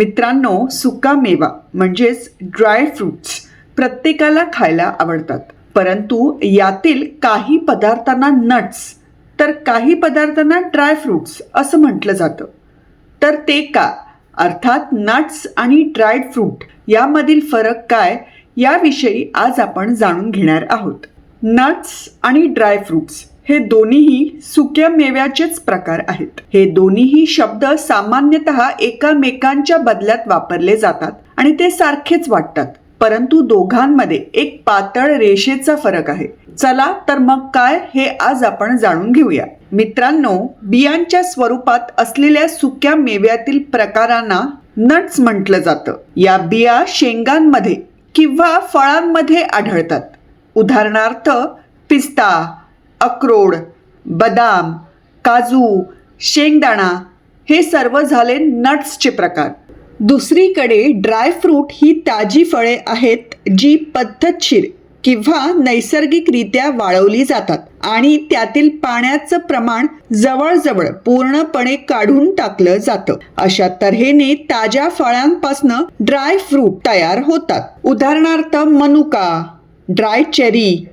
मित्रांनो सुका मेवा म्हणजेच ड्राय फ्रुट्स प्रत्येकाला खायला आवडतात. परंतु यातील काही पदार्थांना नट्स तर काही पदार्थांना ड्राय फ्रुट्स असं म्हटलं जातं. तर ते का? अर्थात नट्स आणि ड्रायड फ्रूट यामधील फरक काय? याविषयी आज आपण जाणून घेणार आहोत. नट्स आणि ड्राय फ्रुट्स हे दोन्हीही सुक्या मेव्याचेच प्रकार आहेत. हे दोन्हीही शब्द सामान्यतः एकामेकांच्या बदल्यात वापरले जातात आणि ते सारखेच वाटतात. परंतु दोघांमध्ये एक पातळ रेषेचा फरक आहे. चला तर मग काय हे आज आपण जाणून घेऊया. मित्रांनो बियांच्या स्वरूपात असलेल्या सुक्या मेव्यातील प्रकारांना नट्स म्हटलं जातं. या बिया शेंगांमध्ये किंवा फळांमध्ये आढळतात. उदाहरणार्थ पिस्ता अक्रोड बदाम काजू शेंगदाणा हे सर्व झाले नट्सचे प्रकार. दुसरीकडे ड्रायफ्रूट ही ताजी फळे आहेत जी पद्धतशीर किंवा नैसर्गिकरित्या वाळवली जातात आणि त्यातील पाण्याचं प्रमाण जवळजवळ पूर्णपणे काढून टाकलं जातं. अशा तऱ्हेने ताज्या फळांपासून ड्राय फ्रूट तयार होतात. उदाहरणार्थ मनुका ड्राय चेरी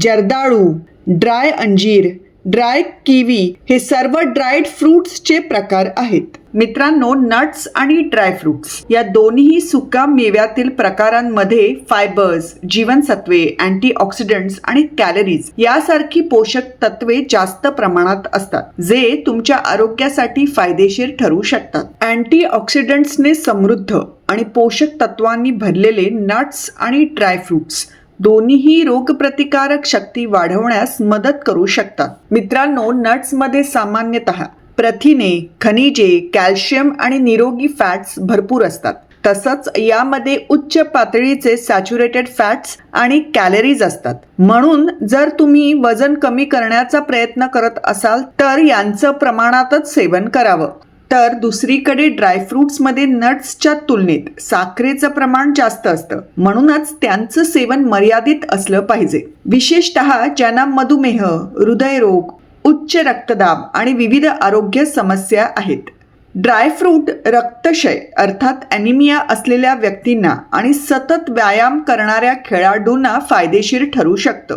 जर्दाळू ड्राय अंजीर ड्राय किवी हे सर्व ड्रायड फ्रुट्सचे प्रकार आहेत. मित्रांनो नट्स आणि ड्रायफ्रुट्स या दोन्ही सुका मेव्यातील प्रकारांमध्ये फायबर्स जीवनसत्वे अँटीऑक्सिडंट्स आणि कॅलरीज यासारखी पोषक तत्वे जास्त प्रमाणात असतात जे तुमच्या आरोग्यासाठी फायदेशीर ठरू शकतात. अँटीऑक्सिडंट्सने समृद्ध आणि पोषक तत्वांनी भरलेले नट्स आणि ड्रायफ्रुट्स दोन्हीही रोगप्रतिकारक शक्ती वाढवण्यास मदत करू शकतात. मित्रांनो नट्समध्ये सामान्यतः प्रथिने खनिजे कॅल्शियम आणि निरोगी फॅट्स भरपूर असतात. तसंच यामध्ये उच्च पातळीचे सॅच्युरेटेड फॅट्स आणि कॅलरीज असतात. म्हणून जर तुम्ही वजन कमी करण्याचा प्रयत्न करत असाल तर यांचं प्रमाणातच सेवन करावं. तर दुसरीकडे ड्रायफ्रुट्समध्ये नट्सच्या तुलनेत साखरेचं प्रमाण जास्त असतं. म्हणूनच त्यांचं सेवन मर्यादित असलं पाहिजे. विशेषत ज्यांना मधुमेह हृदयरोग उच्च रक्तदाब आणि विविध आरोग्य समस्या आहेत. ड्रायफ्रूट रक्तक्षय अर्थात ॲनिमिया असलेल्या व्यक्तींना आणि सतत व्यायाम करणाऱ्या खेळाडूंना फायदेशीर ठरू शकतं.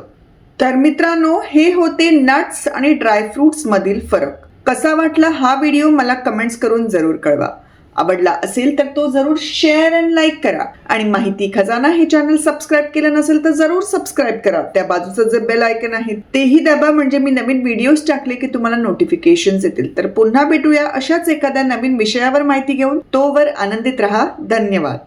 तर मित्रांनो हे होते नट्स आणि ड्रायफ्रूट्समधील फरक. कसा वाटला हा व्हिडिओ मला कमेंट्स करून जरूर कळवा. आवडला असेल तर तो जरूर शेअर अँड लाईक करा. आणि माहिती खजाना हे चॅनल सबस्क्राईब केलं नसेल तर जरूर सबस्क्राईब करा. त्या बाजूचं जे बेल आयकन आहे तेही दाबा. म्हणजे मी नवीन व्हिडिओज टाकले की तुम्हाला नोटिफिकेशन्स येतील. तर पुन्हा भेटूया अशाच एखाद्या नवीन विषयावर माहिती घेऊन. तोवर आनंदित राहा. धन्यवाद.